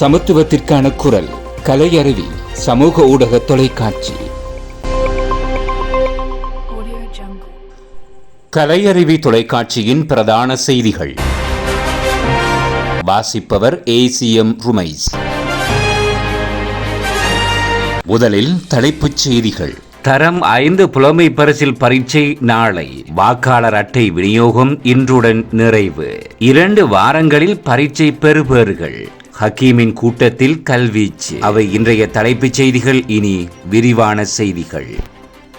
சமத்துவத்திற்கான குரல் கலையருவி சமூக ஊடக தொலைக்காட்சி. கலையருவி தொலைக்காட்சியின் பிரதான செய்திகள். வாசிப்பவர் ஏசிஎம் ருமைஸ் முதலில் தலைப்புச் செய்திகள். தரம் ஐந்து புலமை பரிசில் பரீட்சை நாளை. வாக்காளர் அட்டை விநியோகம் இன்றுடன் நிறைவு. இரண்டு வாரங்களில் பரீட்சை பெறுபேறுகள் ஹக்கீமின் கூட்டத்தில் கல்வீச்சு. அவை இன்றைய தலைப்புச் செய்திகள். இனி விரிவான செய்திகள்.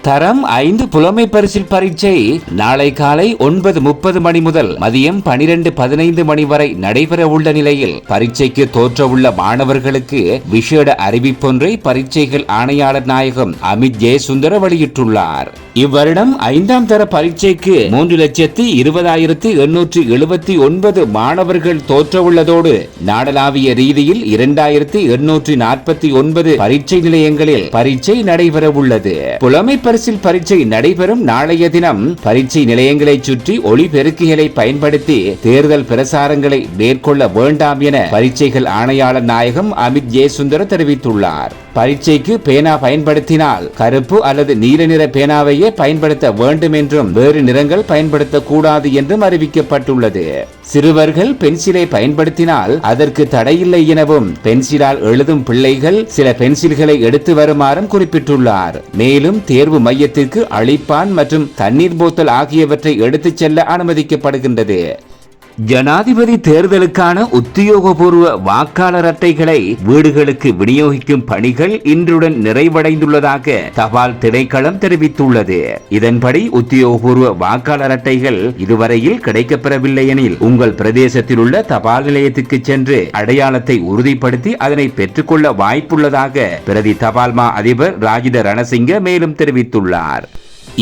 தரம் ஐந்து புலமை பரிசில் பரீட்சை. நாளை காலை ஒன்பது முப்பது மணி முதல் மதியம் பனிரெண்டு பதினைந்து மணி வரை நடைபெற உள்ள நிலையில் பரீட்சைக்கு தோற்றவுள்ள மாணவர்களுக்கு விசேட அறிவிப்பொன்றை பரீட்சைகள் ஆணையாளர் நாயகம் அமித் ஜெயசுந்தர வெளியிட்டுள்ளார். இவ்வருடம் ஐந்தாம் தர பரீட்சைக்கு மூன்று லட்சத்தி இருபதாயிரத்தி எண்ணூற்றி எழுபத்தி ஒன்பது மாணவர்கள் தோற்றவுள்ளதோடு நாடளாவிய ரீதியில் இரண்டாயிரத்தி எண்ணூற்றி நாற்பத்தி ஒன்பது பரீட்சை நிலையங்களில் பரீட்சை நடைபெற உள்ளது புலமை பரிசில் பரீட்சை நடைபெறும் நாளைய தினம். பரீட்சை நிலையங்களை சுற்றி ஒளிபெருக்கிகளை பயன்படுத்தி தேர்தல் பிரசாரங்களை மேற்கொள்ள வேண்டாம் என பரீட்சைகள் ஆணையாளர் நாயகம் அமித் ஜெயசுந்தர தெரிவித்துள்ளார். பரீட்சைக்கு பேனா பயன்படுத்தினால் கருப்பு அல்லது நீல நிற பேனாவையே பயன்படுத்த வேண்டும் என்றும் வேறு நிறங்கள் பயன்படுத்தக்கூடாது என்றும் அறிவிக்கப்பட்டுள்ளது. சிறுவர்கள் பென்சிலை பயன்படுத்தினால் அதற்கு தடையில்லை எனவும் பென்சிலால் எழுதும் பிள்ளைகள் சில பென்சில்களை எடுத்து வருமாறும் குறிப்பிட்டுள்ளார். மேலும் தேர்வு மையத்திற்கு அழிப்பான் மற்றும் தண்ணீர் போத்தல் ஆகியவற்றை எடுத்துச் செல்ல அனுமதிக்கப்படுகின்றது. ஜனாதிபதி தேர்தலுக்கான உத்தியோகபூர்வ வாக்காளர் அட்டைகளை வீடுகளுக்கு விநியோகிக்கும் பணிகள் இன்றுடன் நிறைவடைந்துள்ளதாக தபால் திணைக்களம் தெரிவித்துள்ளது. இதன்படி உத்தியோகபூர்வ வாக்காளர் அட்டைகள் இதுவரையில் கிடைக்கப்பெறவில்லை எனில் உங்கள் பிரதேசத்தில் உள்ள தபால் நிலையத்துக்கு சென்று அடையாளத்தை உறுதிப்படுத்தி அதனை பெற்றுக்கொள்ள வாய்ப்புள்ளதாக பிரதி தபால்மா அதிபர் ராஜித ரணசிங்க மேலும் தெரிவித்துள்ளார்.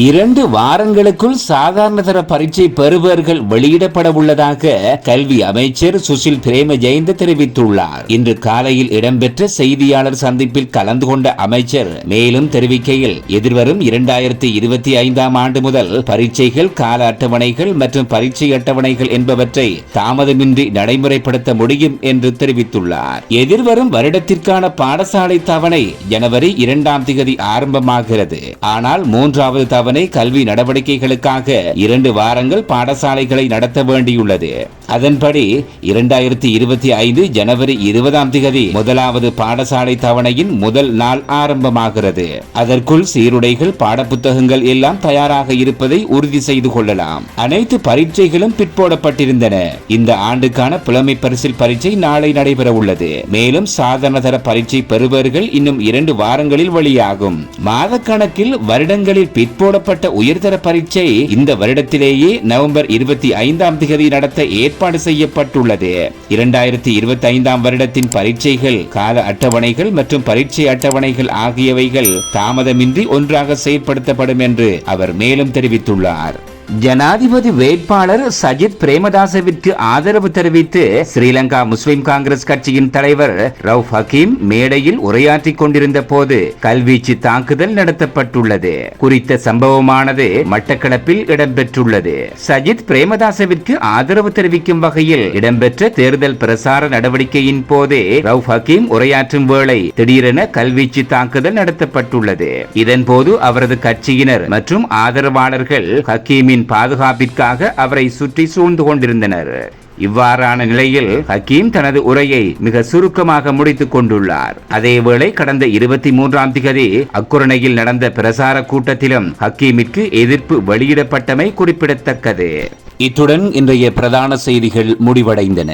இரண்டு வாரங்களுக்குள் சாதாரண தர பரீட்சை பெறுபவர்கள் வெளியிடப்பட உள்ளதாக கல்வி அமைச்சர் சுசில் பிரேம ஜெயந்த தெரிவித்துள்ளார். இன்று காலையில் இடம்பெற்ற செய்தியாளர் சந்திப்பில் கலந்து கொண்ட அமைச்சர் மேலும் தெரிவிக்கையில் எதிர்வரும் இரண்டாயிரத்தி இருபத்தி ஐந்தாம் ஆண்டு முதல் பரீட்சைகள் கால அட்டவணைகள் மற்றும் பரீட்சை அட்டவணைகள் என்பவற்றை தாமதமின்றி நடைமுறைப்படுத்த முடியும் என்று தெரிவித்துள்ளார். எதிர்வரும் வருடத்திற்கான பாடசாலை தவணை ஜனவரி இரண்டாம் திகதி ஆரம்பமாகிறது. ஆனால் மூன்றாவது தவணை கல்வி நடவடிக்கைகளுக்காக இரண்டு வாரங்கள் பாடசாலைகளை நடத்த வேண்டியுள்ளது. அதன்படி இரண்டாயிரத்தி இருபத்தி ஐந்து ஜனவரி இருபதாம் திகதி முதலாவது பாடசாலை தவணையின் முதல் நாள் ஆரம்பமாகிறது. அதற்குள் சீருடைகள் பாடப்புத்தகங்கள் எல்லாம் தயாராக இருப்பதை உறுதி செய்து கொள்ளலாம். அனைத்து பரீட்சைகளும் பிற்போடப்பட்டிருந்தன. இந்த ஆண்டுக்கான புலமை பரிசில் பரீட்சை நாளை நடைபெற உள்ளது. மேலும் சாதன தர பரீட்சை பெறுபவர்கள் இன்னும் இரண்டு வாரங்களில் வெளியாகும் மாதக்கணக்கில் வருடங்களில் பிற்போடப்பட்ட உயர்தர பரீட்சை இந்த வருடத்திலேயே நவம்பர் இருபத்தி ஐந்தாம் திகதி நடத்த ஏற்பாடு செய்யப்பட்டுள்ளது. இரண்டாயிரத்தி இருபத்தி ஐந்தாம் வருடத்தின் பரீட்சைகள் கால அட்டவணைகள் மற்றும் பரீட்சை அட்டவணைகள் ஆகியவைகள் தாமதமின்றி ஒன்றாக செயற்படுத்தப்படும் என்று அவர் மேலும் தெரிவித்துள்ளார். ஜனாதிபதி வேட்பாளர் சஜித் பிரேமதாசவிற்கு ஆதரவு தெரிவித்து ஸ்ரீலங்கா முஸ்லிம் காங்கிரஸ் கட்சியின் தலைவர் ரவுப் ஹக்கீம் மேடையில் உரையாற்றிக் கொண்டிருந்த போது கல்வீச்சு தாக்குதல் நடத்தப்பட்டுள்ளது. குறித்த சம்பவமானது மட்டக்களப்பில் இடம்பெற்றுள்ளது. சஜித் பிரேமதாசவிற்கு ஆதரவு தெரிவிக்கும் வகையில் இடம்பெற்ற தேர்தல் பிரசார நடவடிக்கையின் போதே ரவுப் ஹக்கீம் உரையாற்றும் வேளை திடீரென கல்வீச்சு தாக்குதல் நடத்தப்பட்டுள்ளது. இதன்போது அவரது கட்சியினர் மற்றும் ஆதரவாளர்கள் ஹக்கீமின் ஹக்கீமின் பாதுகாப்பிற்காக அவரை சுற்றி சூழ்ந்து கொண்டிருந்தனர். இவ்வாறான நிலையில் ஹக்கீம் தனது உரையை மிக சுருக்கமாக முடித்துக் கொண்டுள்ளார். அதேவேளை கடந்த இருபத்தி மூன்றாம் திகதி அக்குரணையில் நடந்த பிரசார கூட்டத்திலும் ஹக்கீமிற்கு எதிர்ப்பு வெளியிடப்பட்டமை குறிப்பிடத்தக்கது. இத்துடன் இன்றைய பிரதான செய்திகள் முடிவடைந்தன.